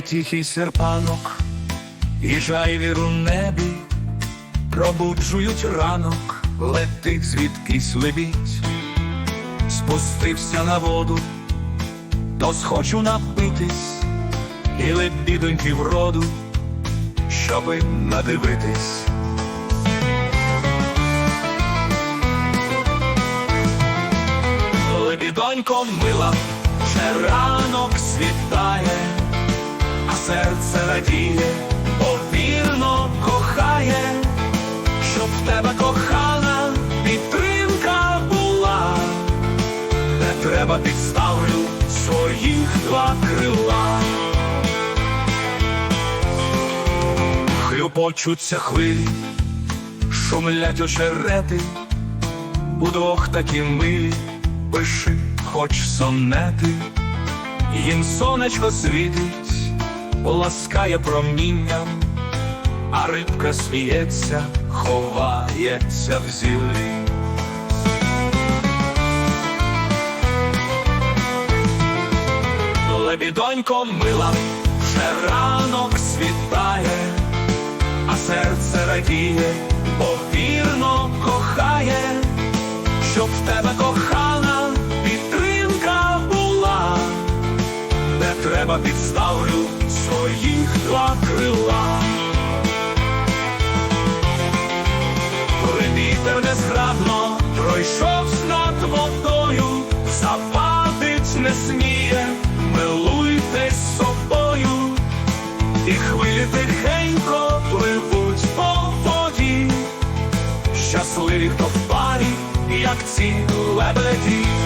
Цей тихий серпанок і жайвір у небі пробуджують ранок, летить звідкись лебідь, спустився на воду, то схочу напитись, і лебідоньки вроду, щоби надивитись. Лебідонько мила, вже ранок світає, а радіє, повірно кохає, щоб в тебе кохана підтримка була, не треба підставлю своїх два крила. Хлюпочуться хвилі, шумлять очерети, удвох такі милі, пиши хоч сонети, їм сонечко світить, поласкає промінням, а рибка сміється, ховається в зіллі. Лебідонько мила, вже ранок світає, а серце радіє, повірно кохає, щоб в тебе кохана підтримка була, не треба підставлю своїх два крила. Коли вітер незграбно пройшов над водою, завадить не сміє, милуйтесь собою, і хвилі тихенько пливуть по воді, щасливі, хто в парі, як ці лебеді.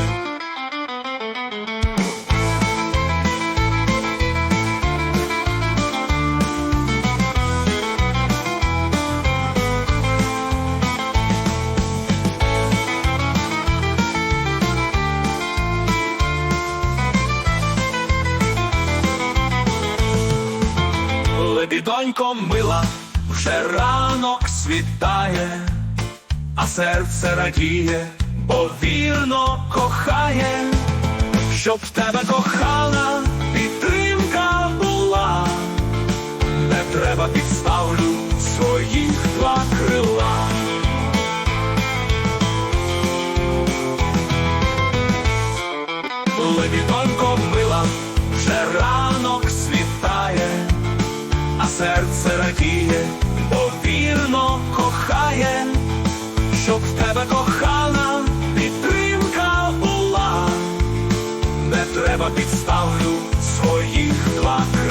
Лебідонько мила, вже ранок світає, а серце радіє, бо вірно кохає, щоб тебе кохана підтримка була, не треба підставлю підставлю своїх крила.